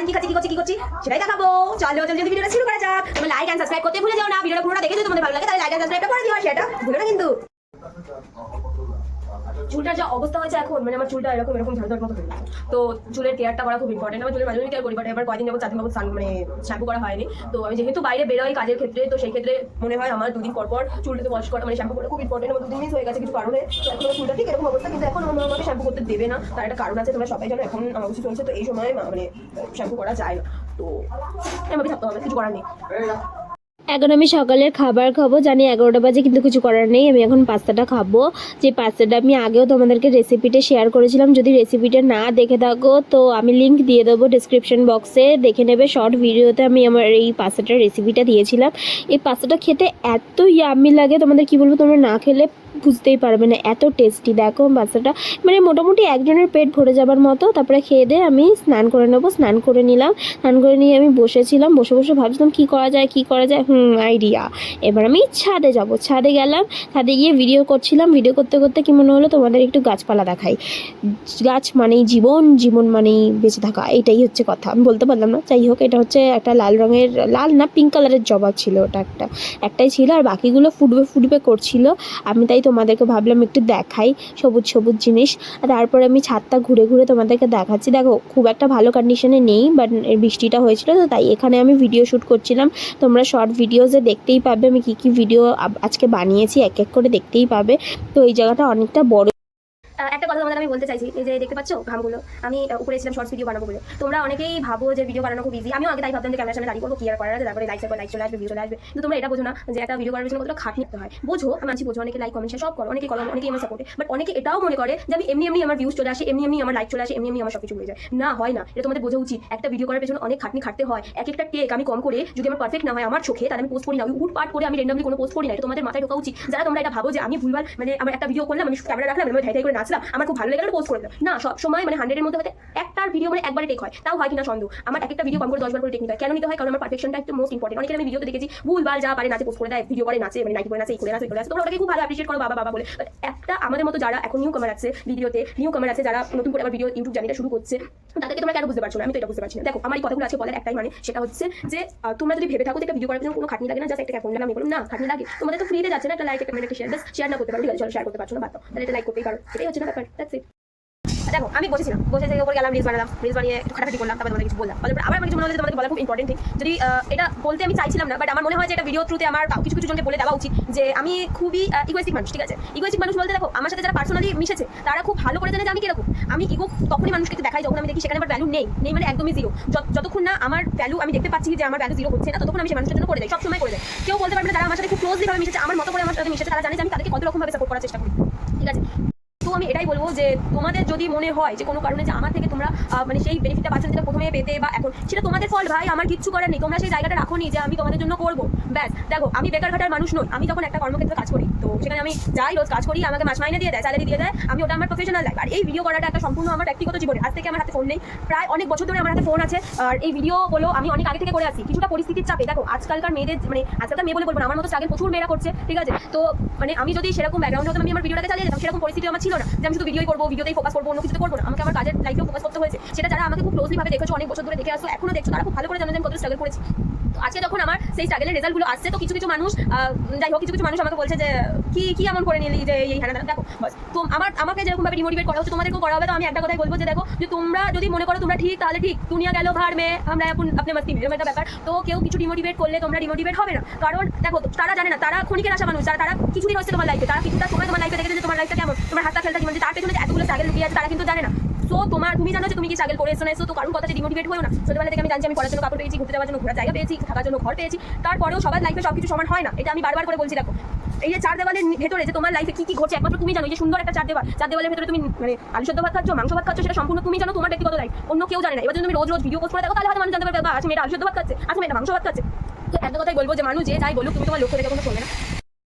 সারাদিন কি খাচ্ছি কি করছি কি করছি? সেটাই দেখাবো। চলো চলো যদি ভিডিওটা শুরু করা যাক। তুমি লাইক এন্ড সাবস্ক্রাইব করতে ভুলে যাও না। ভিডিওটা পুরোটা দেখে যদি তোমাদের ভালো লাগে, তাহলে লাইক এন্ড সাবস্ক্রাইবটা করে দিও সেটা ভুলো না কিন্তু। চুলটার যা অবস্থা হয়েছে এখন মানে আমার চুলটা এরকম এরকম ঝাড় মতো হয়ে তো চুলের কেয়ারটা করা খুব ইম্পর্টেন্ট আমার চুলের মাঝে কেয়ার করি বাট এবার কয়দিন যাব চার দিন যাব মানে শ্যাম্পু করা হয়নি। তো আমি যেহেতু বাইরে বেরোই কাজের ক্ষেত্রে, তো সেই ক্ষেত্রে মনে হয় আমার দুদিন পর পর চুলটাতে ওয়াশ করা মানে শ্যাম্পু করা খুব ইম্পর্টেন্ট আমার দুদিন মিস হয়ে গেছে কিছু কারণে। এখন চুলটা ঠিক এরকম অবস্থা, কিন্তু এখন আমার আমাকে শ্যাম্পু করতে দেবে না। তার একটা কারণ আছে, তোমরা সবাই জানো, এখন আমার কিছু চলছে, তো এই সময় মানে শ্যাম্পু করা যায় না। তো, এভাবে থাকতে হবে, কিছু করার নেই। এখন আমি সকালের খাবার খাব। জানি এগারোটা বাজে, কিন্তু কিছু করার নেই। আমি এখন পাস্তাটা খাব। যে পাস্তাটা আমি আগেও তোমাদেরকে রেসিপিটা শেয়ার করেছিলাম, যদি রেসিপিটা না দেখে থাকো, তো আমি লিঙ্ক দিয়ে দেবো ডিসক্রিপশন বক্সে দেখে নেবে শর্ট ভিডিওতে আমি আমার এই পাস্তাটার রেসিপিটা দিয়েছিলাম। এই পাস্তাটা খেতে এত ইয়ামি লাগে, তোমাদের কি বলব? তোমরা না খেলে বুঝতেই পারবে না, এত টেস্টি দেখো বাচ্চাটা মানে মোটামুটি একজনের পেট ভরে যাবার মতো। তারপরে খেয়ে দিয়ে আমি স্নান করে নেব, স্নান করে নিলাম। স্নান করে নিয়ে আমি বসেছিলাম, বসে বসে ভাবছিলাম কী করা যায়, কী করা যায়? হুম আইডিয়া এবার আমি ছাদে যাব। ছাদে গেলাম, ছাদে গিয়ে ভিডিও করছিলাম। ভিডিও করতে করতে কি মনে হলো, তোমাদের একটু গাছপালা দেখাই। গাছ মানেই জীবন জীবন মানেই বেঁচে থাকা, এটাই হচ্ছে কথা। আমি বলতে পারলাম না। যাই হোক, এটা হচ্ছে একটা লাল রঙের, লাল না পিঙ্ক কালারের জবা ছিল ওটা একটা। একটাই ছিল, আর বাকিগুলো ফুটবে ফুটবে করছিল। আমি তাই তোমাদেরকে ভাবলাম একটু দেখাই সবুজ সবুজ জিনিস। আর তারপরে আমি ছাদটা ঘুরে ঘুরে তোমাদেরকে দেখাচ্ছি। দেখো, খুব একটা ভালো কন্ডিশনে নেই বাট বৃষ্টিটা হয়েছিল তো, তাই এখানে আমি ভিডিও শ্যুট করছিলাম। তোমরা শর্ট ভিডিওসে দেখতেই পাবে আমি কি কি ভিডিও আজকে বানিয়েছি, এক এক করে দেখতেই পাবে। তো এই জায়গাটা অনেকটা বড় তোমাদের আমি বলতে চাইছি যে দেখতে পাচ্ছ ঘামগুলো, আমি উপরে ছিলাম শর্টস ভিডিও বানাবো বলে। তোমরা অনেকেই ভাবো যে ভিডিও বানানো খুব ইজি আমিও আগে তাই ভাবতাম যে ক্যামেরার সামনে দাঁড়িয়ে করব, কি আর করার আছে? তারপরে লাইক লাইক চলে আসবে ভিউ চলে আসবে। কিন্তু তোমরা এটা বোঝো না যে একটা ভিডিও করার জন্য কতটা খাটনি নিতে হয়। বোঝো, আমি মানছি বোঝো, অনেকে লাইক কমেন্ট সব করো। অনেকে করো অনেকে আমার সাপোর্টে বাট অনেকে এটাও মনে করে যে আমি এমনি এমনি আমার ভিউজ চলে আসে, এমনি এমনি আমার লাইক চলে আসে, এমনি এমনি আমার সবকিছু হয়ে যায়। না, হয় না। এটা তোমাদের বোঝা উচিত। একটা ভিডিও করার পেছনে অনেক খাটনি খাটতে হয়। এক একটা টেক আমি কম করে যদি আমার পারফেক্ট না হয় আমার চোখে, তাহলে আমি পোস্ট করি না। ওই উট পাট করে আমি র্যান্ডমলি কোনো পোস্ট করি না। এটা তোমাদের মাথায় ঢোকা উচিত। যারা তোমরা এটা ভাবো যে আমি ভুলভাল মানে আমার একটা ভিডিও করলাম, আমি ক্যামেরা রাখলাম আমি ধাই করে নাচলাম, আমার খুব ভালো লেগে পোস্ট করে দিলাম না, সব সময় মানে হান্ড্রেডের মধ্যে হয়তো একটার ভিডিও মানে একবারে টেক হয়। তাও হয় কিনা সন্দেহ। আমার এক একটা ভিডিও কম করে দশবার করে টেক নিতে হয়। কেন নিতে হয়? কারণ আমার পারফেকশনটা একটু মোস্ট ইম্পর্টেন্ট অনেকের আমি ভিডিওতে দেখেছি ভুলভাল যা পারে নাচে পোস্ট করে দেয় ভিডিও করে নাচে মানে নাইটি করে নাচে করে নাচে করে তোমরা ওটাকে খুব ভালো অ্যাপ্রিশিয়েট করো বাবা বাবা বলে। একটা আমাদের মতো যারা এখন নিউ কামার আছে ভিডিওতে নিউ কামার আছে যারা নতুন করে ভিডিও ইউটিউব জার্নিটা শুরু করছে, তাদেরকে তোমরা কেন বুঝতে পারছ না? আমি তো এটা বুঝতে পারছি না। দেখো, আমার কথাগুলো আছে বলার একটাই মানে সেটা হচ্ছে যে তোমরা যদি ভেবে থাকো যে ভিডিও করার জন্য কোনো খাটনি লাগে না জাস্ট একটা ক্যাপন আমি বললাম, না, খাটনি লাগে। তোমাদের তো ফ্রিতে যাচ্ছে না, একটা লাইক একটা কমেন্ট একটা শেয়ার জাস্ট শেয়ার না করতে পারো। ঠিক আছে শেয়ার করতে পারছ না, বাদ তাহলে এটা লাইক করতেই পারো। এটাই হচ্ছে না ব্যাপার। দ্যাটস ইট দেখো, আমি বসেছিলাম, বসে থেকে উপর গেলাম রিলস বানালাম রিলস বানিয়ে একটু খাটাখাটি করলাম, তারপর কিছু বললাম। বলার আবার আমার কিছু মনে হলো তোমাদের বলা খুব ইম্পর্টেন্ট যদি এটা বলতে আমি চাইছিলাম না বাট আমার মনে হয় যে এটা ভিডিও থ্রুতে আমার কিছু কিছু জনকে বলে দেওয়া উচিত যে, আমি খুবই ইগোয়েস্টিক মানুষ, ঠিক আছে? ইগোয়েস্টিক মানুষ বলতে দেখো, আমার সাথে যারা পার্সোনালি মিশেছে, তারা খুব ভালো করে জানে যে আমি কীরকম। আমি ইগো তখনই মানুষকে দেখাই, যখন আমি দেখি সেখানে আমার ভ্যালু নেই নেই মানে একদমই জিরো যতক্ষণ না আমার ভ্যালু আমি দেখতে পাচ্ছি যে আমার ভ্যালু জিরো হচ্ছে না, ততক্ষণ আমি মানুষের জন্য করে দেয় সবসময় করে দেয় কেউ বলতে পারবে না, যারা আমার সাথে খুব ক্লোজলি ভাবে মিশেছে, আমার মতো করে আমার সাথে মিশেছে, তারা জানে যে আমি তাদেরকে কত রকম ভাবে সাপোর্ট করার চেষ্টা করি, ঠিক আছে? তো আমি এটাই বলব যে তোমাদের যদি মনে হয় যে কোনো কারণে যে আমার থেকে তোমরা মানে সেই বেনিফিটটা পাচ্ছ যেটা প্রথমে পেতে বা এখন, সেটা তোমাদের ফল ভাই, আমার কিচ্ছু করার নেই। তোমরা সেই জায়গাটা রাখো নি যে আমি তোমাদের জন্য করব। ব্যাস, দেখো, আমি বেকার ঘাটার মানুষ নই। আমি যখন একটা কর্মক্ষেত্রে কাজ করি। তো সেখানে আমি যাই রোজ কাজ করি, আমাকে মাস মাইনে দিয়ে দেয় স্যালারি দিয়ে দেয়, আমি ওটা আমার প্রফেশনাল লাইফ আর এই ভিডিও করাটা একটা সম্পূর্ণ আমার ব্যক্তিগত জীবনে। আজ থেকে আমার হাতে ফোন নেই। প্রায় অনেক বছর ধরে আমার হাতে ফোন আছে। আর এই ভিডিও বলো আমি অনেক আগে থেকে করে আসি কিছুটা পরিস্থিতির চাপে। দেখো, আজকালকার মেয়েদের মানে আজকালকার মেয়ে বলে বলব আমার মতো স্ট্রাগল প্রচুর মেয়েরা করছে। ঠিক আছে? তো মানে আমি যদি সেরকম ব্যাকগ্রাউন্ড হতো আমি আমার ভিডিওটাকে চালিয়ে যেতাম, সেরকম পরিস্থিতি আমার ছিল না যে আমি শুধু ভিডিওই করব ভিডিওতেই ফোকাস করব, অন্য কিছুতে করব না। আমাকে আমার কাজের লাইফেও ফোকাস করতে হয়েছে। সেটা যারা আমাকে খুব ক্লোজলি ভাবে দেখেছ, অনেক বছর ধরে দেখে আসো এখনও দেখছ, তারা খুব ভালো করে জানো যে আমি কত স্ট্রাগল করেছি। আজকে যখন আমার সেই স্ট্রাগলের রেজাল্টগুলো আসছে, তো কিছু কিছু মানুষ যাই হোক, কিছু কিছু মানুষ আমাকে বলছে যে, কি কি এমন করে নিলি যে এই হ্যাঁ দেখো তো আমার, আমাকে যেরকম ভাবে ডিমোটিভেট করা হচ্ছে, তোমাদেরকেও করা হবে, তো আমি একটা কথাই বলব যে, দেখো, যে তোমরা যদি মনে করো তোমরা ঠিক, তাহলে ঠিক, দুনিয়া গেল ভার মে, আমরা এখন আপনি মাস্তি এরকম একটা ব্যাপার, তো কেউ কিছু ডিমোটিভেট করলে তোমরা ডিমোটিভেট হবে না, কারণ দেখো, তারা জানে না, তারা ক্ষণিকের আসা মানুষ, তারা কিছুদিন হচ্ছে তোমার লাইফে তারা কিছুটা সময় তোমার লাইফে দেখেছে যে তোমার লাইফটা কেমন, তোমার হাতটা খেলতে জীবন তার পেছনে এতগুলো স্ট্রাগল লুকিয়ে আছে, তারা কিন্তু জানে না। তো তোমার, তুমি জানো যে তুমি কি স্ট্রাগল করে না এসো তো কারণ কথা ডিমোটিভেট হয়েও না। ছোটবেলা থেকে আমি জানি আমি পড়ার জন্য কাপড় পেয়েছি, ঘুরতে যাওয়ার জন্য ঘোরার জায়গা পেয়েছি, থাকার জন্য ঘর পেয়েছি। তারপরেও সবার লাইফে সবকিছু সমান হয় না। এটা আমি বারবার করে বলছি, দেখো। এই যে চার দেওয়ালের ভেতরে যে তোমার লাইফে কি কি ঘটছে, একমাত্র তুমি জানো যে সুন্দর একটা চার দেওয়াল, চার দেওয়ালের ভেতরে তুমি মানে আলু সেদ্ধ ভাত খাচ্ছ, মাংস ভাত খাচ্ছ, সেটা সম্পূর্ণ তুমি জানো তোমার ব্যক্তিগত লাইফ অন্য কেউ জানে না। এবার তুমি রোজ রোজ ভিডিও পোস্ট করে দেখো, তাহলে হয়তো মানুষ জানতে পারবে, বা আজ মেয়েটা আলু সেদ্ধ ভাত খাচ্ছে। আজ মেয়েটা মাংস ভাত খাচ্ছে। তো একটা কথাই বলব যে মানুষ যে যাই বলুক, তুমি তোমার লক্ষ্য থেকে কোনো চলবে না।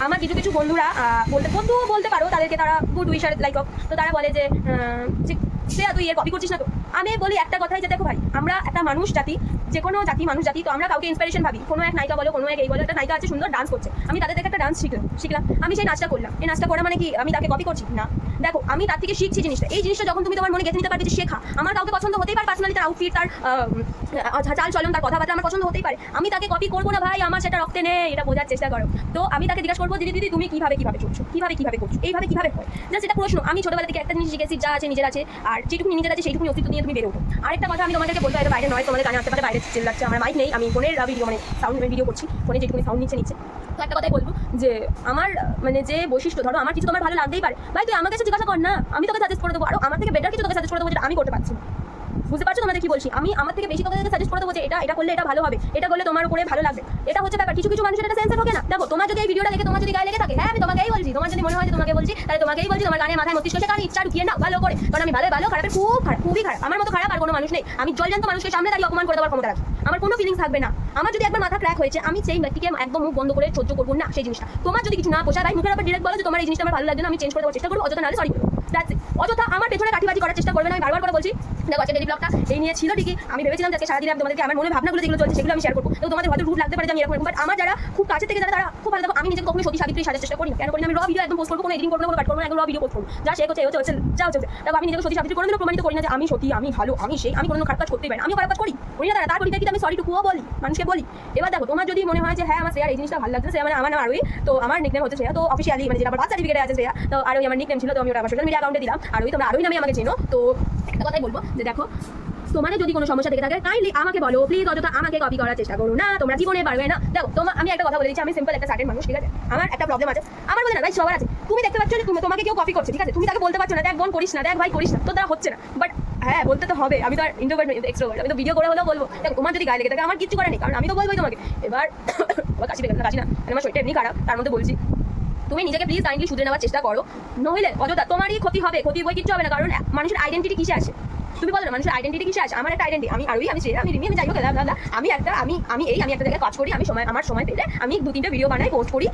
আমার কিছু কিছু বন্ধুরা বলতে, বন্ধু বলতে পারো, তাদেরকে তারা গুড উইশার লাইক অফ তো তারা বলে যে শ্রেয়া, তুই এর কপি করছিস না তো? আমি বলি একটা কথাই যে দেখো ভাই, আমরা একটা মানুষ জাতি, যে কোনো জাতি, মানুষ জাতি, তো আমরা কাউকে ইন্সপিরেশন ভাবি। কোনো এক নায়িকা বলো, কোনো এক এই বলো, একটা নায়িকা আছে সুন্দর ডান্স করছে। আমি তাদের দেখে একটা ডান্স শিখলাম শিখলাম। আমি সেই নাচটা করলাম। এই নাচটা করা মানে কি? আমি তাকে কপি করছি? না। দেখো, আমি তার থেকে শিখছি জিনিসটা। এই জিনিসটা যখন তুমি তোমার মনে গেঁথে নিতে পারবে যে শেখা আমার কাউকে পছন্দ হতেই পারে পার্সোনালি তার আউটফিট তার চাল চলন, তার কথাবার্তা আমার পছন্দ হতেই পারে। আমি তাকে কপি করব না ভাই, আমার সেটা রক্তে নেই, এটা বোঝার চেষ্টা করো। তো আমি তাকে জিজ্ঞাসা করব, দিদি দিদি, তুমি কীভাবে কীভাবে চলছো? কীভাবে কীভাবে করছ? এইভাবে কীভাবে হয়? যা সেটা প্রশ্ন। আমি ছোটবেলা থেকে একটা জিনিস শিখেছি, যা আছে, নিজের আছে, আর যেটুকু নিজের আছে সেইটুকু অস্তিত্ব নিয়ে তুমি বেরো আরেকটা কথা আমি তোমাদেরকে বলব এটা বাইরে নয় তোমাদের কানে আসতে পারে বাইরে চিল্লাচ্ছে আমার মাইক নেই, আমি ফোনের ভিডিও মানে সাউন্ড ভিডিও করছি ফোনে যেটুকু সাউন্ড নিচে নিচ্ছে। একটা কথাই বলব যে আমার মানে যে বৈশিষ্ট্য, ধরো আমার কিছু তোমার ভালো লাগতেই পারে। ভাই, তুই আমার কাছে জিজ্ঞাসা কর না। আমি তোকে সাজেস্ট করে দেবো। আর আমার থেকে বেটার কিছু তোকে সাজেস্ট করে দেবো যেটা আমি করতে পারছি। বুঝতে পারছ তোমাদের কি বলছি? আমি আমার থেকে বেশি তোকে সাজেস্ট করে দেবো যে এটা এটা করলে এটা ভালো হবে, এটা করলে তোমার উপরে ভালো লাগবে। এটা হচ্ছে ব্যাপার, কিছু কিছু মানুষের এটা সেন্সার থাকে না। দেখো, তোমার যদি এই ভিডিওটা দেখে, তোমার যদি গায়ে লেগে থাকে হ্যাঁ আমি তোমাকেই বলছি, তোমার যদি মনে হয় যে তোমাকে বলছি, তাহলে তোমাকেই বলছি, তোমার গানে মাথায় মস্তিষ্ক কারণ ইচ্ছা ঢুকিয়ে নাও, ভালো করে। কারণ আমি ভালো ভালো, খারাপের খুব খারাপ, খুবই খারাপ। আমার মতো খারাপ আর কোনো মানুষ নেই। আমি জলজান্ত মানুষকে সামনে দাঁড়িয়ে অপমান করে দেওয়ার ক্ষমতা রাখি। আমার কোনো ফিলিংস থাকবে না। আমার যদি একবার মাথা ক্র্যাক হয়েছে, আমি সেই ব্যক্তিকে একদম মুখ বন্ধ করে সহ্য করব না সেই জিনিসটা। তোমার যদি কিছু না পোষায় ভাই মুখের উপর ডিরেক্ট বলো যে তোমার এই জিনিসটা আমার ভালো লাগছে না, আমি চেঞ্জ করে দেওয়ার চেষ্টা করব, অযথা নাহলে সরি That's it. অযথা আমার পেছনে কাঠিবাজি করার চেষ্টা করবে না, আমি বারবার করে বলছি। দেখো, আজকে ডেলি ব্লগটা এই নিয়ে ছিল ঠিকই, আমি ভেবেছিলাম যে সারাদিন আমি তোমাদেরকে আমার মনে ভাবনাগুলো যেগুলো চলছে সেগুলো আমি শেয়ার করব। তো তোমাদের হয়তো রুট লাগতে পারে যে আমি এরকম বাট আমার যারা খুব কাছে থেকে যারা, তারা খুব ভালো দেখো আমি নিজেকে কখনো সতী সাবিত্রী সাজার চেষ্টা করি কেন করি? আমি র ভিডিও একদম পোস্ট করব, কোনো এডিটিং করব কোনো কাট করব একদম র ভিডিও পোস্ট করব। যা সে হচ্ছে হচ্ছে, যা হচ্ছে। দেখো, আমি নিজেকে সতী সাবিত্রী করে দিলে প্রমাণিত করি না যে আমি সতী, আমি ভালো, আমি সেই, আমি কোনো খারাপ কাজ করতে পারি আমি খারাপ কাজ করি। করি না তারা তার পরিপ্রেক্ষিতে আমি সরি টুকুও বলি, মানুষকে বলি। এবার দেখো, তোমার যদি মনে হয় যে হ্যাঁ আমার শ্রেয়ার এই জিনিসটা ভালো লাগছে সে মানে আমার নাম আরোই তো আমার নিকনেম হচ্ছে শ্রেয়া। তো অফিসিয়ালি মানে যেটা আমার বার্থ আছে শ্রেয়া, তো আরোই আমার নিকনেম ছিল, তো আমি ওটা আমার সোশ্যাল মিডিয়া অ্যাকাউন্টে দিলাম। আরোই তোমরা আরোই নামে আমাকে চেনো। তো একটা কথাই বলব যে দেখো, তোমাদের যদি কোনো সমস্যা থেকে থাকে কাইন্ডলি আমাকে বলো প্লিজ অযথা আমাকে কপি করার চেষ্টা করো না, তোমরা জীবনে পারবে না। দেখো তোমার আমি একটা কথা বলে দিচ্ছি, আমি সিম্পল একটা সার্টেন মানুষ, ঠিক আছে? আমার একটা প্রবলেম আছে। আমার বলে না, ভাই, সবার আছে। তুমি দেখতে পাচ্ছ যে তুমি তোমাকে কেউ কপি করছে, ঠিক আছে? তুমি তাকে বলতে পারছ না, দেখ, বোন, করিস না, দেখ, ভাই, করিস না। তো তারা হচ্ছে না। বাট হ্যাঁ বলতে তো হবে। আমি তো আর ইন্ট্রোভার্ট এক্সট্রোভার্ট আমি তো ভিডিও করে হলেও বলব। দেখো, তোমার যদি গায়ে লেগে থাকে, আমার কিছু করার নেই। কারণ আমি তো বলবোই তোমাকে। এবার কাশি না কাশি না। মানে আমার শরীরটা এমনি খারাপ, তার মধ্যে বলছি। তুমি নিজেকে প্লিজ কাইন্ডলি শুধরে নেওয়ার চেষ্টা করো। নইলে অযথা তোমারই ক্ষতি হবে ক্ষতি বই কিচ্ছু হবে না, কারণ মানুষের আইডেন্টিটি কিসে আছে? তুমি বলো মানুষের আইডেন্টিটি কিসে আছে? আমার একটা আইডেন্টি আমি আরোই আমি আমি রিমি, আমি যাই হোক দাদা, আমি একটা, আমি আমি এই, আমি একটা জায়গায় কাজ করি, আমি সময়, আমার সময় পেলে আমি দু, তিনটে ভিডিও বানাই পোস্ট করি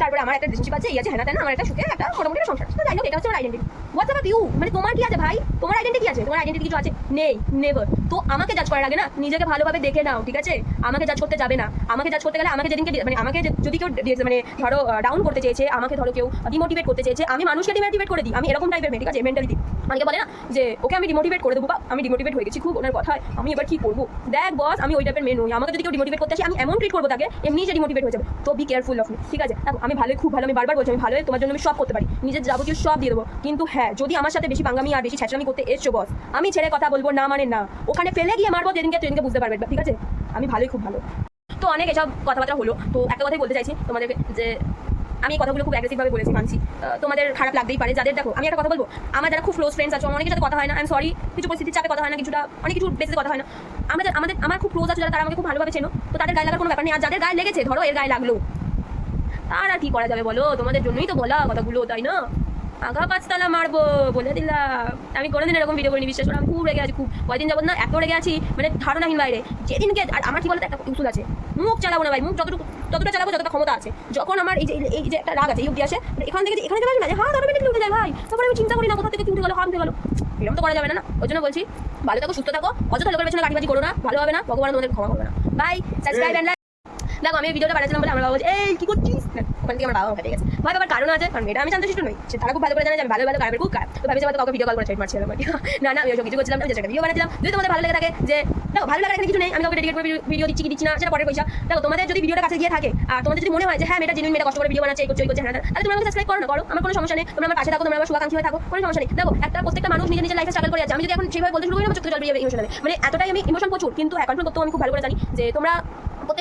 তারপরে আমার একটা রিলেশনশিপ আছে, এই আছে হ্যাঁ আমার একটা সুখে একটা মোটামুটি সংসার। তো যাই হোক, এটা হচ্ছে আমার আইডেন্টি হোয়াটস অ্যাপ ইউ মানে তোমার কি আছে ভাই? তোমার আইডেন্টি কি আছে? তোমার আইডেন্টি কিছু আছে? নেই নেভার তো আমাকে জাজ করার আগে না? নিজেকে ভালোভাবে দেখে নাও, ঠিক আছে? আমাকে জাজ করতে যাবে না। আমাকে জাজ করতে গেলে আমাকে যেদিনকে মানে আমাকে যদি কেউ মানে ধরো ডাউন করতে চেয়েছে, আমাকে ধরো কেউ ডিমোটিভেট করতে চেয়েছে, আমি মানুষকে ডিমোটিভেট করে দিই। আমি এরকম টাইপের মেয়ে, ঠিক আছে? মেন্টালিটি অনেকে বলে না যে, ওকে আমি ডিমোটিভেট করে দেবো বা আমি ডিমোটিভেট হয়ে গেছি, খুব ওনার কথায়, আমি এবার কি করব? দেখ বস আমি ওই টাইপের মেয়ে নই। আমাকে যদি কেউ ডিমোটিভেট করতে আসে, আমি এমন ট্রিট করব তাকে, এমনি যে ডিমোটিভেট হয়ে যাবে। তো বি কেয়ারফুল অফ মি ঠিক আছে? দেখো, আমি ভালোই, খুব ভালো, আমি বারবার বলছি, আমি ভালো তোমার জন্য আমি সব করতে পারি। নিজের যাবতীয় সব দিয়ে দেবো। কিন্তু হ্যাঁ যদি আমার সাথে বেশি বাঙ্গামি আর বেশি ছ্যাঁচড়ামি করতে এসছো বস আমি ছেড়ে কথা বলব না মানে না। ওখানে ফেলে গিয়ে মারবো, যেদিনকে সেদিনকে বুঝতে পারবে, ঠিক আছে? আমি ভালোই, খুব ভালো। তো অনেক এসব কথাবার্তা হলো। তো একটা কথাই বলতে চাইছি তোমাদেরকে, যে আমি এই কথাগুলো খুব অ্যাগ্রেসিভভাবে বলেছি, মানছি। তোমাদের খারাপ লাগতেই পারে, যাদের দেখো, আমি একটা কথা বলব, আমার যারা খুব ক্লোজ ফ্রেন্ডস আছে অনেকের সাথে কথা হয় না আমি সরি কিছু পরিস্থিতির চাপে কথা হয় না, কিছুটা, অনেক কিছু বেসে কথা হয় না। আমাদের আমাদের আমার খুব ক্লোজ আছে যারা, তারা আমাকে খুব ভালোভাবে চেনো, তো তাদের গায়ে লাগার কোনো ব্যাপার নেই, আর যাদের গায়ে লেগেছে, ধরো এর গায়ে লাগল, তার আর কি করা যাবে বলো? তোমাদের জন্যই তো বলা কথাগুলো, তাই না? আগা পাঁচতলা মারবো, বলে দিলাম। আমি কোনোদিন এরকম ভিডিও করিনি, বিশ্বাস করো, আমি খুব রেগে আছি, খুব। কয়দিন যাবত না এত রেগে আছি মানে ধারণাহীন বাইরে। যেদিনকে, আর আমার কি বলতো, একটা উসুল আছে। মুখ চালাবো না ভাই, মুখ যতটুকু, যতটা চালাবো যতটা ক্ষমতা আছে। যখন আমার এই যে এই যে একটা রাগ আছে অব্দি আসে মানে এখান থেকে এখানে চলে না হ্যাঁ অটোমেটিকলি উঠে যায় ভাই, তারপরে আমি চিন্তা করি না, কোথা থেকে উঠে গেলো হাম উঠে গেলো। এরকম তো করা যাবে না ওই জন্য বলছি, ভালো থাকো, সুস্থ থাকো। অযথা লোকের পেছনে গাড়িবাজি করো না, ভালো হবে না, ভগবান তোমাদের ক্ষমা করবে না। বাই সাবস্ক্রাইব দেখো আমি ভিডিওটা বানাচ্ছিলাম বলে আমার বাবা বলছে এই কি করছিস? ওখান থেকে আমার বাবা গেছে। ভাই বাবার কারণ আছে? কারণ এটা আমি শান্তশিষ্ট নই। সে তারা খুব ভালো করে জানে আমি ভালো ভালো খারাপের খুব খারাপ। তো ভাবছি হয়তো কাউকে ভিডিও কল করে ছেড়ে মারছিলাম আর না না আমি ওইসব কিছু করছিলাম আমি একটা ভিডিও বানাচ্ছিলাম। যদি তোমাদের ভালো লেগে থাকে যে দেখো ভালো এখানে কিছু নেই আমি কাউকে ডেডিকেট করে ভিডিও দিচ্ছি কি দিচ্ছি না সেটা পরের পয়সা। দেখো তোমাদের যদি ভিডিওটা কাছে গিয়ে থাকে আর তোমাদের যদি মনে হয় যে হ্যাঁ মেয়েটা জেনুইন মেয়েটা কষ্ট করে ভিডিও বানাচ্ছে এই করছে এই করছে হ্যাঁ হ্যাঁ, তাহলে তুমি আমাকে সাবস্ক্রাইব করো না করো। আমার কোনো সমস্যা নেই। তোমরা আমার পাশে থাকো তোমরা আমার শুভাকাঙ্ক্ষী হয়ে থাকো কোনো সমস্যা নেই। দেখো একটা প্রত্যেকটা মানুষ নিজের নিজের লাইফে স্ট্রাগল করে আছে আমি যদি এখন সেভাবে বলতে শুরু করি আমার চোখে যাবে ইমোশনালি মানে এতটাই আমি ইমোশন প্রচুর কিন্তু হ্যাঁ কন্ট্রোল আমি খুব ভালো করে জানি যে তোমরা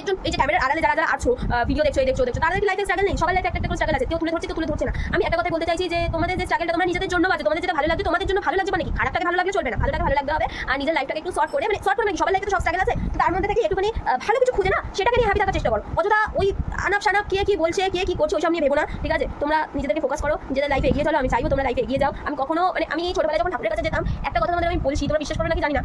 প্রত্যেকজন এই যে ক্যামেরার আড়ালে যারা যারা আছো ভিডিও দেখছ, এই দেখছ দেখছ, তাদের লাইফে স্ট্রাগল নেই। সবার লাইফে একটা একটা স্ট্রাগল আছে। কেউ তুলে ধরছে, কেউ তুলে ধরছে না। আমি একটা কথা বলতে চাইছি যে, তোমাদের যে স্ট্রাগলটা তোমরা নিজেদের জন্য আছে তোমাদের যেটা ভালো লাগছে, তোমাদের জন্য ভালো লাগছে মানে কি? খারাপটাকে ভালো লাগলে চলবে না। ভালোটাকে ভালো লাগতে হবে, আর নিজের লাইফটাকে একটু শর্ট করে। মানে শর্ট করে মানে সবার লাইফে তো সব স্ট্রাগল আছে। তো তার মধ্যে থেকে একটুখানি ভালো কিছু খুঁজে না, সেটাকে নিয়ে হ্যাপি থাকার চেষ্টা করো। অযথা ওই আনাপ সানাপ কে কি বলছে, কে কি করছে, ওইসব নিয়ে ভেবো না, ঠিক আছে? তোমরা নিজেদেরকে ফোকাস করো, নিজেদের লাইফে এগিয়ে চলো, আমি চাইব তোমরা লাইফে এগিয়ে যাও। আমি কখনো মানে আমি ছোটবেলায় যখন ঠাকুরের কাছে যেতাম, একটা কথা তোমাদের আমি বলছি, তোমরা বিশ্বাস করো নাকি জানি না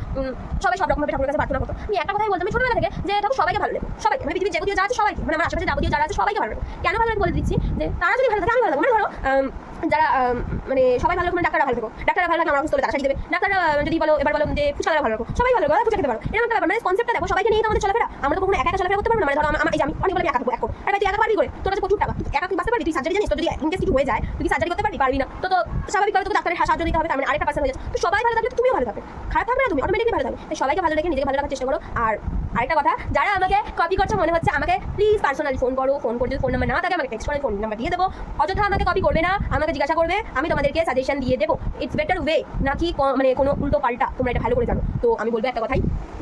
সবাই সব রকমভাবে ঠাকুরের কাছে প্রার্থনা করতো। আমি একটা কথাই বলতাম ছোটবেলা থেকে যে ঠাকুর সবাইকে ভালো লাগে সবাইকে মানে পৃথিবীর আছে সবাইকে মানে আমার আশেপাশে যাবতীয় যারা আছে সবাইকে ভালো কেন ভালো বলে দিচ্ছি যে, তারা যদি ভালো থাকে, আমি ভালো মানে ধরো যারা মানে সবাই ভালো মানে ডাক্তাররা ভালো থাকো ডাক্তাররা ভালো আমার দেবে। ডাক্তাররা যদি বলো, এবার বলো যে ফুচকা ভালো থাকো সবাই ভালো থাকো ফুচকা খেতে পারো। এরকম একটা ব্যাপার। মানে কনসেপ্টটা দেখো, সবাইকে নিয়ে তো আমাদের চলাফেরা। আমরা তো একা চলাফেরা করতে পারব না। মানে ধরো আমার আমি অনেক বলে একা থাকব এখন আর তুই একা পারবি করে? তোর কাছে প্রচুর টাকা? একা তুই বাঁচতে পারবি? তুই সার্জারি জানিস? তো যদি ইনকেস কিছু হয়ে যায়, তুই সার্জারি করতে পারবি? পারবি না। তো তো স্বাভাবিকভাবে তোকে ডাক্তারের সাহায্য নিতে হবে। মানে আরেকটা পার্সন হয়ে যাচ্ছে তো সবাই ভালো থাকলে তো তুমিও ভালো থাকবে। খারাপ থাকবে না তুমি অটোমেটিকলি ভালো থাকবে। তাই সবাইকে ভালো রেখে নিজেকে ভালো রাখার চেষ্টা করো। আর আরেকটা কথা, যারা আমাকে কপি করছে মনে হচ্ছে, আমাকে প্লিজ পার্সোনালি ফোন করো ফোন করে যদি ফোন নাম্বার না থাকে, আমাকে টেক্সট করে ফোন নাম্বার দিয়ে দেবো। অযথা আমাকে কপি করবে না, আমাকে জিজ্ঞাসা করবে, আমি তোমাদেরকে সাজেশন দিয়ে দেবো। ইটস বেটার ওয়ে নাকি মানে কোনো উল্টো পাল্টা তোমরা এটা ভালো করে জানো। তো আমি বলব একটা কথাই,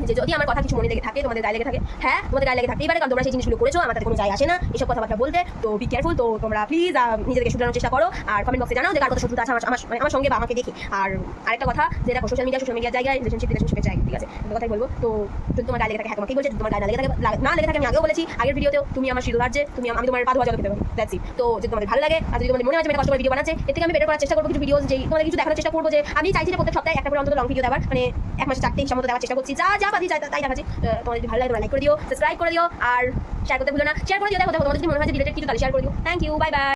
যে যদি আমার কথা কিছু মনে লেগে থাকে, তোমাদের গায়ে লেগে থাকে হ্যাঁ তোমাদের গায়ে লেগে থাকতেই পারে, কারণ তোমরা সেই জিনিসগুলো করেছ তাতে কোনো যায় আসে না, এসব কথাবার্তা বলতে। তো বি কেয়ারফুল তো তোমরা প্লিজ নিজেদেরকে শুধরানোর চেষ্টা করো, আর কমেন্ট বক্সে জানাও যে কার কত শত্রুতা আছে, আমার মানে আমার সঙ্গে বা আমাকে দেখি। আর আরেকটা কথা, যে দেখো সোশ্যাল মিডিয়া সোশ্যাল মিডিয়ার জায়গায় রিলেশনশিপ রিলেশনশিপের জায়গায়, ঠিক আছে? কথাই বলব, তো যদি তোমার গায়ে লেগে থাকে হ্যাঁ তোমাকেই বলছে তোমার গায়ে না লেগে থাকে না লেগে থাকে, আমি আগেও বলেছি, আগের ভিডিওতেও তুমি আমার শিরো রাজ্যে তুমি আমি তোমার পা ধোয়া জল খেতে দ্যাটস ইট তো যদি তোমাদের ভালো লাগে, আর যদি তোমাদের মনে হয় যে আমি কষ্ট করে ভিডিও বানাচ্ছে, এর থেকে আমি বেটার করার চেষ্টা করব কিছু ভিডিও যে তোমাদের কিছু দেখানোর চেষ্টা করব যে আমি চাইছি যে প্রত্যেক সপ্তাহে একটা করে অন্তত লং ভিডিও দেওয়ার। মানে এক মাসে চারটে হিসাব মতো দেওয়ার চেষ্টা করছি। যা যা পাচ্ছি তাই দেখাচ্ছি। তোমাদের যদি ভালো লাগে লাইক করে দিও সাবস্ক্রাইব করে দিও, আর শেয়ার করতে ভুলো না। শেয়ার করে দিও, দেখো তোমাদের যদি মনে হয় যে রিলেটেড কিছু, তাহলে শেয়ার করে দিও। Thank you bye bye